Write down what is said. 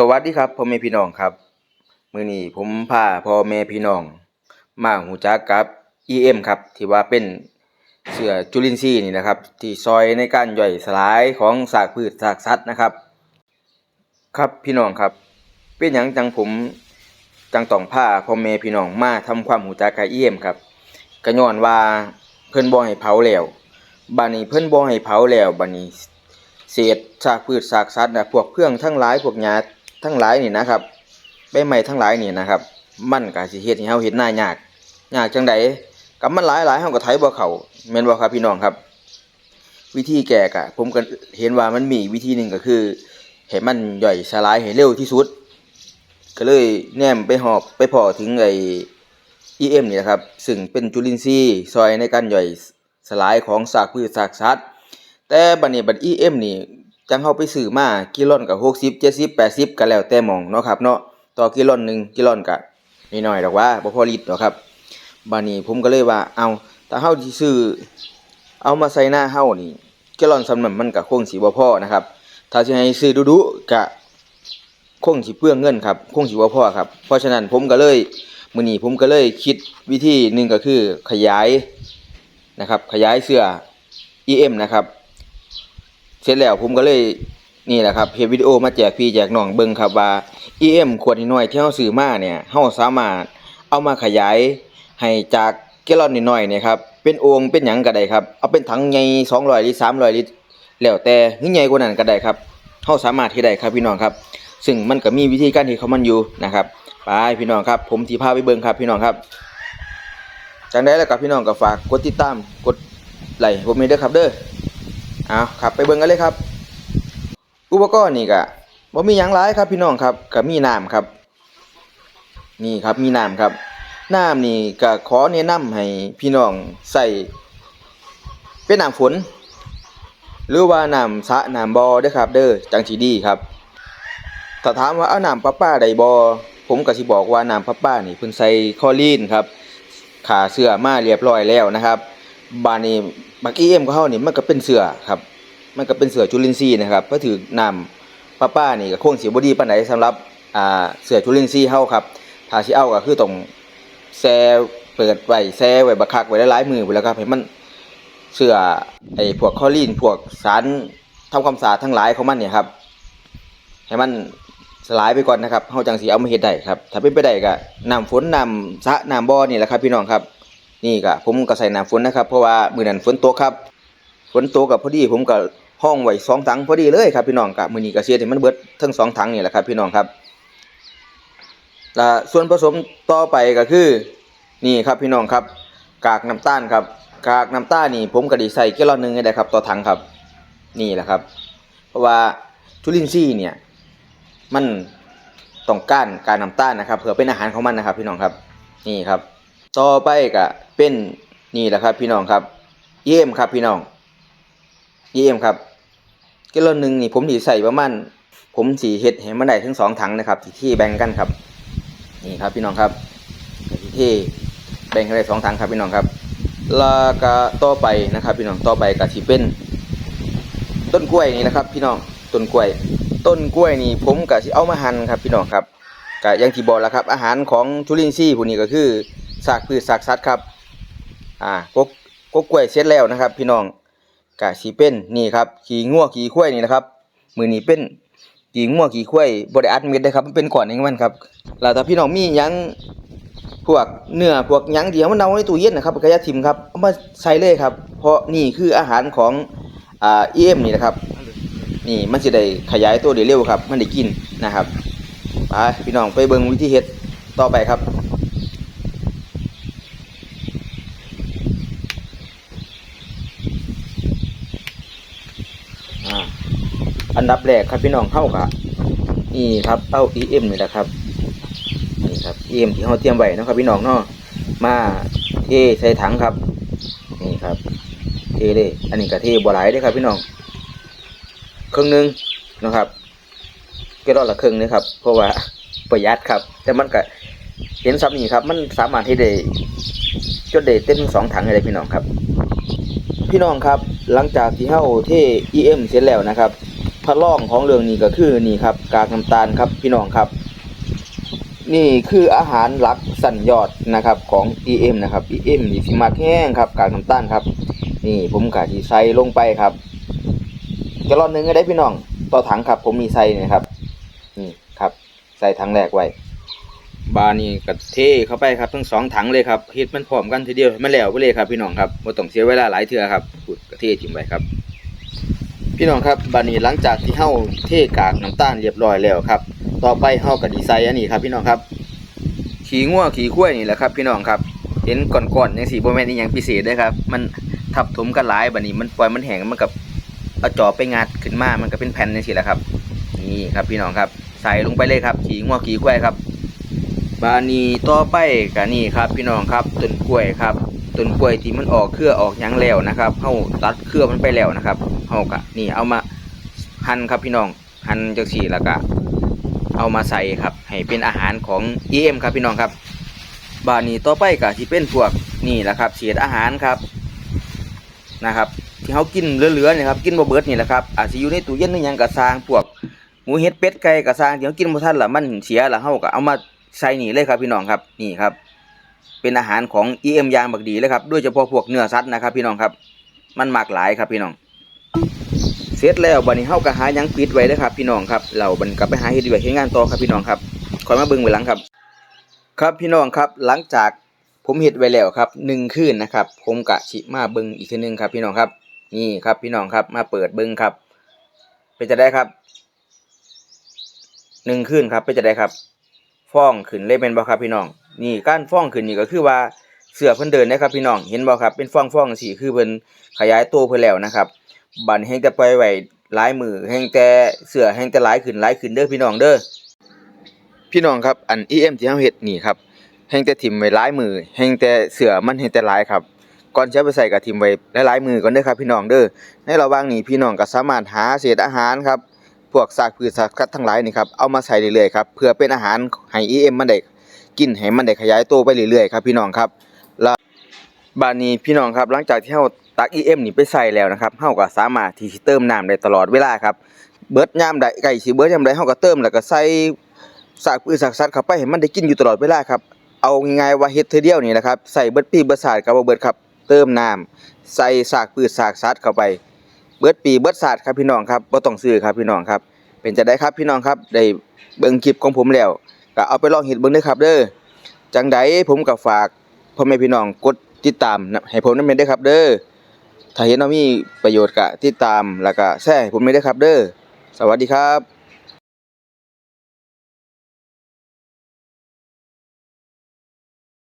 สวัสดีครับพ่อแม่พี่น้องครับมื้อนี้ผมพาพ่อแม่พี่น้อง มาหูจักกับ EM ครับ ที่ว่าเป็นเสื้อจุลินทรีย์นี่นะครับ ที่ซอยในการย่อยสลายของซากพืชซากสัตว์นะครับ ครับพี่น้องครับ เป็นหยังจังผมจังต้องพาพ่อแม่พี่น้องมาทำความหูจักกับ EM ครับก็ย้อนว่าเพิ่นบ่ให้เผาแล้วบัดนี้เพิ่นบ่ให้เผาแล้วบัดนี้เศษซากพืชซากสัตว์นะพวกเพื่องทั้งหลายพวกหญ้า ทั้งหลายนี่นะครับใบไม้ทั้งหลายนี่นะครับ มันก็สิเฮ็ดให้เฮาเฮ็ดหน้ายากยากจังไดกับมันหลายหลายเฮาก็ไถบ่เข้าแม่นบ่ครับพี่น้องครับ วิธีแก้ก็ผมก็เห็นว่ามันมีวิธีหนึ่งก็คือให้มันย่อยสลายให้เร็วที่สุด ก็เลยแนมไปหอบไปพอถึงไอ้ EM นี่นะครับ ซึ่งเป็นจุลินทรีย์ซอยในการย่อยสลายของซากพืชซากสัตว์แต่บัดนี้บัด EM นี่ จังเฮาไปซื้อมากิโลนก็60 70 80ก็แล้วแต่มองเนาะครับเนาะต่อกิโลนหนึ่งกิโลนก็น้อยดอกว่าบ่พอลิตรดอกครับบัดนี้ผมก็เลยว่าเอาถ้าเฮาสิซื้อเอามาใส่หน้าเฮานี่กิโลนสำนันมันก็คงสิบ่พอนะครับ ถ้าสิให้ซื้อดุๆก็คงสิเปลืองเงินครับคงสิบ่พอครับ เพราะฉะนั้นผมก็เลยมื้อนี้ผมก็เลยคิดวิธีหนึ่งก็คือขยายนะครับขยายเสื้อ EM นะครับ เสร็จแล้วผมก็เลยนี่แหละครับเฮ็ดวิดีโอมาแจกพี่แจกน้องเบิ่งครับว่า EM ขวดน้อยที่เฮาซื้อมาเนี่ยเฮาสามารถเอามาขยายให้จากแกลลอนน้อยๆเนี่ยครับเป็นโอ่งเป็นหยังก็ได้ครับเอาเป็นถังใหญ่200ลิตร300ลิตรแล้วแต่หรือใหญ่กว่านั้นก็ได้ครับเฮาสามารถเฮ็ดได้ครับพี่น้องครับ ซึ่งมันก็มีวิธีการเฮ็ดของมันอยู่นะครับไปพี่น้องครับ ผมสิพาไปเบิ่งครับพี่น้องครับจังได๋แล้วก็พี่น้องก็ฝากกดติดตามกดไลค์ผมให้เด้อครับเด้อ เอาครับไปเบิ่งกันเลยครับ อุปกรณ์นี่ก็บ่มีหยังหลายครับพี่น้องครับก็มีน้ำครับ นี่ครับมีน้ำครับน้ำนี่ก็ขอแนะนำให้พี่น้องใส่เป็นน้ำฝน หรือว่าน้ำสระน้ำบ่อเด้อครับ เด้อจังสิดีครับถ้าถามว่าเอาน้ำประปาได้บ่ผมก็สิบอกว่าน้ำประปานี่เพิ่นใส่คอรีนครับขาเสื้อมาเรียบร้อยแล้วนะครับ บานี้ บักอีเอ็มของเฮานี่มันก็เป็นเสือครับ มันก็เป็นเสือจุลินทรีย์นะครับเพราะถือน้ำประปานี่ก็คงสิบ่ดีปานใดสำหรับอ่าเสือจุลินทรีย์เฮาครับถ้าสิเอาก็คือต้องแช่เปิดไว้แช่ไว้บักคักไว้หลายๆมือพุ่นแล้วครับให้มันเสือไอ้พวกคอรีนพวกสารทำความสะอาดทั้งหลายของมันเนี่ยครับให้มันสลายไปก่อนนะครับเฮาจังสิเอามาเฮ็ดได้ครับ ถ้าเป็นไปได้ก็น้ำฝนน้ำสะน้ำบ่อนี่แหละครับพี่น้องครับ นี่ก็ผมก็ใส่น้ำฝนนะครับ เพราะว่ามื้อนั้นฝนตกครับฝนตกกับพอดีผมก็ห้องไว้สองถังพอดีเลยครับพี่น้องกับมื้อนี้ก็เสียให้มันเบิดทั้งสองถังนี่แหละครับ พี่น้องครับและส่วนผสมต่อไปก็คือนี่ครับพี่น้องครับ กากน้ำตาลครับ กากน้ำตาลนี่ ผมก็ได้ใส่แกลลอนหนึงได้ครับ ต่อถังครับ นี่แหละครับ เพราะว่าจุลินทรีย์เนี่ย มันต้องการการน้ำตาลนะครับ เพื่อเป็นอาหารของมันนะครับ พี่น้องครับ นี่ครับ ต่อไปก็ เป็นนี่แหละครับพี่น้องครับ เยี่ยมครับพี่น้อง เยี่ยมครับกิโลหนึ่งนี่ผมสีใส่ประมาณผมสีเห็ดให้มันได้ถึงสองถังนะครับที่ที่แบ่งกันครับ นี่ครับพี่น้องครับที่ที่แบ่งกันได้สองถังครับพี่น้องครับล้วก็ต่อไปนะครับ พี่น้องต่อไปก็สิเป็น ต้นกล้วยนี่นะครับ พี่น้องต้นกล้วย ต้นกล้วยนี่ผมก็สิเอามาหั่นครับ พี่น้องครับก็อย่างที่บอกแล้วครับ อาหารของจุลินทรีย์พวกนี้ก็คือซากพืชซากสัตว์ครับ อ่ากกกกล้วยเสร็จแล้วนะครับ พี่น้องกะสิเป็นนี่ครับขี่งัวขี่ควยนี่นะครับ มือนี้เป็นขี่งัวขี่ควยบ่ได้อัดเม็ดนะครับมันเป็นก่อนเองมันครับแล้วถ้าพี่น้องมียังพวกเนื้อพวกยังเดียวมันเอาไว้ตู้เย็นนะครับก็อย่าทิมครับเอามาใส่เลยครับ เพราะนี่คืออาหารของอ่า EM นี่นะครับ นี่มันสิได้ขยายตัวได้เร็วครับ มันได้กินนะครับไปพี่น้องไปเบิ่งวิธีเฮ็ดต่อไปครับ อันดับแรกครับพี่น้องเข้ากะนี่ครับเต้า EM นี่แหละครับนี่ครับ EM ที่เราเตรียมไว้นะครับพี่น้องเนาะมาเทใส่ถังครับนี่ครับเทเลยอันนี้ก็เทบัวไหลายด้ครับพี่น้องครึ่งหนึงนะครับก็รอดละครึ่งนี่ครับเพราะว่าประหยัดครับ แต่มันก็เห็นซ้ำนี่ครับ มันสามารถที่ได้จนได้เต็มสองถังเลยพี่น้องครับ พี่น้องครับ หลังจากที่เฮาเท EM เสร็จแล้วนะครับ พระร่องของเรื่องนี้ก็คือนี่ครับ กากน้ำตาลครับพี่น้องครับ นี่คืออาหารหลักสัญยอดนะครับของ EM นะครับ EM นี่สิมักแห้งครับ กากน้ำตาลครับ นี่ผมกะที่ใส่ลงไปครับกะลอนหนึ่งก็ได้พี่น้องต่อถังครับ ผมมีใส่นี่ครับ นี่ครับ ใส่ถังแรกไว้บานี่ก็เทเข้าไปครับทั้งสองถังเลยครับเฮ็ดมันพร้อมกันทีเดียวมันแล้วไปเลยครับพี่น้องครับบ่ต้องเสียเวลาหลายเทื่อครับพูดก็เททิ้งไว้ครับ พี่น้องครับบานี้หลังจากที่เฮาเทกากน้ำตาลเรียบร้อยแล้วครับ ต่อไปเฮาก็ดีไซน์อันนี้ครับ พี่น้องครับ ขี้งัวขี้ข้วนี่แหละครับ พี่น้องครับ เห็นก่อนๆจังซี่บ่แม่นอีหยังพิเศษด้อครับ มันทับถมกันหลายบัดนี้มันปล่อยมันแห้งมันกับเอาจอบไปงัดขึ้นมา มันก็เป็นแผ่นจังซี่แหละครับ นี่ครับพี่น้องครับ ใส่ลงไปเลยครับ ขี้งัวขี้ข้วครับ บานีต่อไปก็นี่ครับ พี่น้องครับต้นกล้วยครับ ต้นกล้วยที่มันออกเครือออกยังแล้วนะครับเฮาตัดเครือมันไปแล้วนะครับเฮาก็นี่เอามาหั่นครับพี่น้องหั่นจังซี่แล้วก็เอามาใส่ครับ ให้เป็นอาหารของ EM ครับพี่น้องครับบานี้ต่อไปก็สิเป็นพวกนี่แหละครับเศษอาหารครับนะครับที่เฮากินเหลือๆเนี่ยครับกินบ่เบิดนี่แหละครับอาจสิอยู่ในตู้เย็นหรือยังก็สร้างพวกหมูเห็ดเป็ดไก่ก็สร้างที่เฮากินบ่ทันละมันเสียละเฮาก็เอามาใส่นี่เลยครับพี่น้องครับนี่ครับ เป็นอาหารของ EM ยางบักดีเลยครับโดยเฉพาะพวกเนื้อสัตว์นะครับ พี่น้องครับ มันมากหลายครับพี่น้อง เสร็จแล้วบัดนี้เฮาก็หายังปิดไว้เด้อครับ พี่น้องครับเราบันกลับไปหาเฮ็ดเวียกเฮ็ดงานต่อครับพี่น้องครับคอยมาเบิ่งไว้หลังครับ ครับพี่น้องครับหลังจากผมเฮ็ดไว้แล้วครับหนึ่งคืนนะครับ ผมกะสิมาเบิ่งอีกทีหนึงครับ พี่น้องครับ นี่ครับพี่น้องครับมาเปิดเบิ่งครับเป็นจะได้ครับหนึ่งคืนครับเป็นจะได้ครับ ฟ้องขึ้นเลยเป็นบ่ครับพี่น้อง นี่การฟ้องขึ้นนี่ก็คือว่าเสือเพิ่นเดินนะครับพี่น้องเห็นบ่ครับเป็นฟ้องฟ้องสีคือเพิ่นขยายตัวเพิ่นแล้วนะครับบัดนี้แฮงแต่ปล่อยไว้หลายมือแฮงแต่เสือแฮงแต่หลายขึ้นหลายขึ้นเด้อพี่น้องเด้อพี่น้องครับอัน EM ที่เฮาเฮ็ดนี่ครับแฮงแต่ถิ่มไว้หลายมือแฮงแต่เสือมันแฮงแต่หลายครับก่อนจะไปใส่ก็ถิ่มไว้หลายๆมือก่อนเด้อครับพี่น้องเด้อในระหว่างนี้พี่น้องก็สามารถหาเศษอาหารครับพวกซากพืชซากสัตว์ทั้งหลายนี่ครับเอามาใส่เรื่อยๆครับเพื่อเป็นอาหารให้ EM มันได้ กินให้มันได้ขยายตัวไปเรื่อยๆครับพี่น้องครับแล้วบานนี้พี่น้องครับหลังจากที่เฮาตัก EM นี่ไปใส่แล้วนะครับเฮาก็สามารถที่สิเติมน้ำได้ตลอดเวลาครับเบิดยามใดไก่สิเบิดยามใดเฮาก็เติมแล้วก็ใส่ซากพืชซากสัตว์เข้าไปให้มันได้กินอยู่ตลอดเวลาครับเอาง่ายๆว่าเฮ็ดเทื่อเดียวนี่แหละครับใส่เบิดปีเบิดศาสตร์ก็บ่เบิดครับเติมน้ำใส่ซากพืชซากสัตว์เข้าไป เบิดปีเบิดศาสตร์ครับพี่น้องครับบ่ต้องซื้อครับพี่น้องครับ เป็นจะได้ครับพี่น้องครับได้เบิ่งคลิปของผมแล้ว ก็เอาไปลองเห็ดเบิ่งเด้อครับ เด้อจังใดผมก็ฝากพ่อแม่พี่น้องกดติดตามให้ผมนำเด้อครับ เด้อถ้าเห็นว่ามีประโยชน์ก็ติดตามแล้วก็แชร์ให้ผมด้วยเด้ครับ เด้อสวัสดีครับ